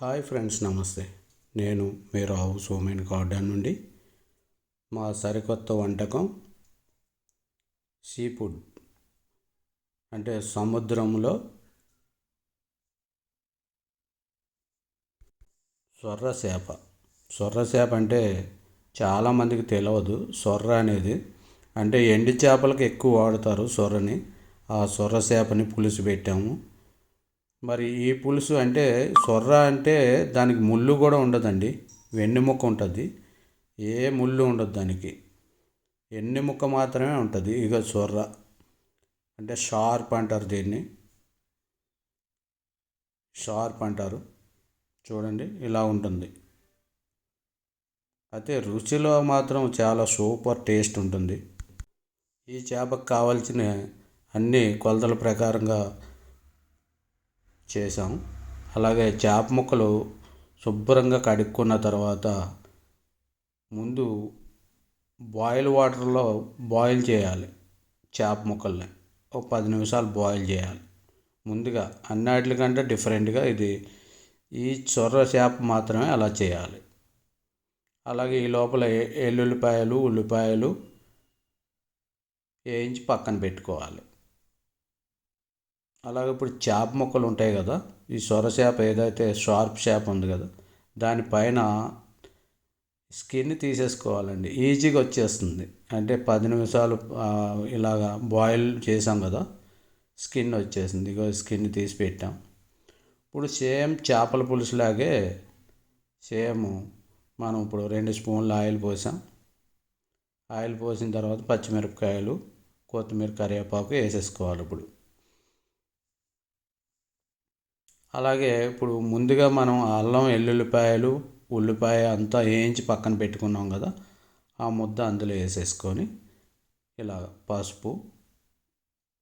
Hi friends నమస్తే. నేను మీ రావు Somen garden నుండి. మా సరికొత్త వంటకం సీ ఫుడ్ అంటే సముద్రంలో సొర్ర చేప సొర్ర చేప అంటే చాలామందికి తెలియదు సొర్ర అనేది అంటే ఎండి చేపలకు ఎక్కువ వాడుతారు సొర్రని. ఆ సొర్ర చేపని పులుసు పెట్టాము మరి ఈ పులుసు అంటే సొర్ర అంటే దానికి ముళ్ళు కూడా ఉండదండి. వెన్నెముక్క ఉంటుంది. ఏ ముళ్ళు ఉండదు దానికి. ఎన్నెముక్క మాత్రమే ఉంటుంది. ఇక సొర్ర అంటే షార్ప్ అంటారు దీన్ని. షార్ప్ అంటారు. చూడండి ఇలా ఉంటుంది. అయితే రుచిలో మాత్రం చాలా సూపర్ టేస్ట్ ఉంటుంది. ఈ చేపకు కావాల్సిన అన్ని కొలతల ప్రకారంగా చేసాం అలాగే చేప ముక్కలు శుభ్రంగా కడుక్కున్న తర్వాత ముందు బాయిల్ వాటర్లో బాయిల్ చేయాలి చేప ముక్కల్ని. ఒక పది నిమిషాలు బాయిల్ చేయాలి. ముందుగా అన్నిటికంటే డిఫరెంట్గా ఇది ఈ చొర్ర చేప మాత్రమే అలా చేయాలి. అలాగే ఈ లోపల ఎల్లుల్లిపాయలు ఉల్లిపాయలు వేయించి పక్కన పెట్టుకోవాలి. అలాగే ఇప్పుడు చేప ముక్కలు ఉంటాయి కదా ఈ సొర చేప ఏదైతే షార్ప్ చేప ఉంది కదా దానిపైన స్కిన్ తీసేసుకోవాలండి. ఈజీగా వచ్చేస్తుంది. అంటే పది నిమిషాలు ఇలాగా బాయిల్ చేసాం కదా స్కిన్ వచ్చేసింది. ఇగో స్కిన్ తీసి పెట్టాం. ఇప్పుడు సేమ్ చేపల పులుసులాగే సేమ్ మనం ఇప్పుడు రెండు స్పూన్లు ఆయిల్ పోసాం. ఆయిల్ పోసిన తర్వాత పచ్చిమిరపకాయలు కొత్తిమీర కరివేపాకు వేసేసుకోవాలి ఇప్పుడు. అలాగే ఇప్పుడు ముందుగా మనం అల్లం వెల్లుల్లిపాయలు ఉల్లిపాయ అంతా వేయించి పక్కన పెట్టుకున్నాం కదా ఆ ముద్ద అందులో వేసేసుకొని ఇలా పసుపు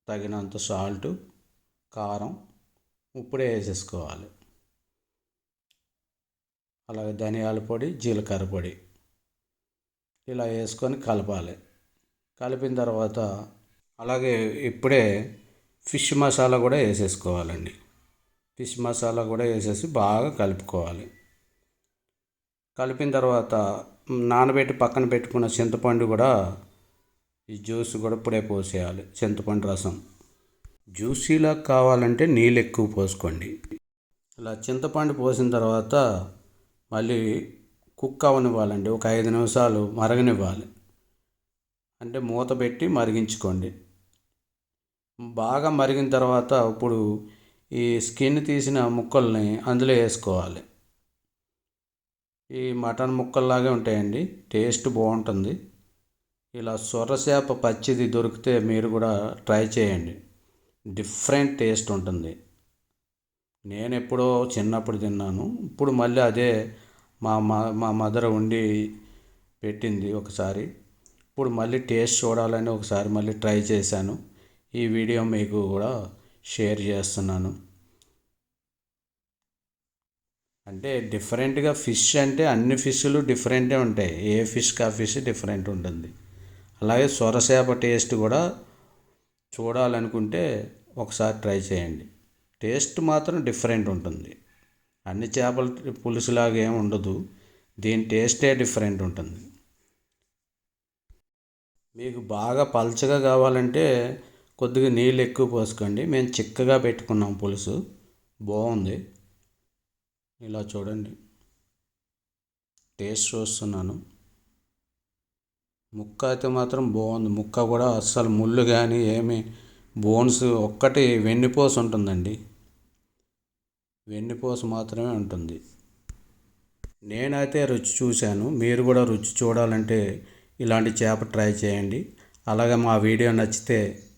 తగినంత సాల్ట్ కారం ఉప్పుడే వేసేసుకోవాలి. అలాగే ధనియాల పొడి జీలకర్ర పొడి ఇలా వేసుకొని కలపాలి. కలిపిన తర్వాత అలాగే ఇప్పుడే ఫిష్ మసాలా కూడా వేసేసుకోవాలండి. ఫిష్ మసాలా కూడా వేసేసి బాగా కలుపుకోవాలి. కలిపిన తర్వాత నానబెట్టి పక్కన పెట్టుకున్న చింతపండు కూడా ఈ జ్యూస్ కూడా ఇప్పుడే పోసేయాలి. చింతపండు రసం. జ్యూసీలా కావాలంటే నీళ్ళు ఎక్కువ పోసుకోండి. ఇలా చింతపండు పోసిన తర్వాత మళ్ళీ కుక్ అవనివ్వాలండి. ఒక ఐదు నిమిషాలు మరగనివ్వాలి. అంటే మూత పెట్టి మరిగించుకోండి. బాగా మరిగిన తర్వాత ఇప్పుడు ఈ స్కిన్ తీసిన ముక్కల్ని అందులో వేసుకోవాలి. ఈ మటన్ ముక్కల్లాగే ఉంటాయండి. టేస్ట్ బాగుంటుంది. ఇలా సొరచేప పచ్చిది దొరికితే మీరు కూడా ట్రై చేయండి. డిఫరెంట్ టేస్ట్ ఉంటుంది. నేను ఎప్పుడో చిన్నప్పుడు తిన్నాను. ఇప్పుడు మళ్ళీ అదే మా మా మదర్ ఉండి పెట్టింది ఒకసారి. ఇప్పుడు మళ్ళీ టేస్ట్ చూడాలని ఒకసారి మళ్ళీ ట్రై చేశాను. ఈ వీడియో మీకు కూడా షేర్ చేస్తున్నాను. అంటే డిఫరెంట్గా ఫిష్ అంటే అన్ని ఫిష్లు డిఫరెంటే ఉంటాయి. ఏ ఫిష్కి ఆ ఫిష్ డిఫరెంట్ ఉంటుంది. అలాగే సొరచేప టేస్ట్ కూడా చూడాలనుకుంటే ఒకసారి ట్రై చేయండి. టేస్ట్ మాత్రం డిఫరెంట్ ఉంటుంది. అన్ని చేపల పులుసులాగా ఏమి ఉండదు. దీని టేస్టే డిఫరెంట్ ఉంటుంది. మీకు బాగా పల్చగా కావాలంటే కొద్దిగా నీళ్ళు ఎక్కువ పోసుకోండి. మేము చిక్కగా పెట్టుకున్నాం పులుసు. బాగుంది. ఇలా చూడండి. టేస్ట్ చూస్తున్నాను. ముక్క అయితే మాత్రం బాగుంది. ముక్క కూడా అస్సలు ముళ్ళు కానీ ఏమి బోన్స్ ఒక్కటి వెన్నుపోసు ఉంటుందండి. వెన్నుపోసు మాత్రమే ఉంటుంది. నేనైతే రుచి చూశాను. మీరు కూడా రుచి చూడాలంటే ఇలాంటి చేప ట్రై చేయండి. అలాగే మా వీడియో నచ్చితే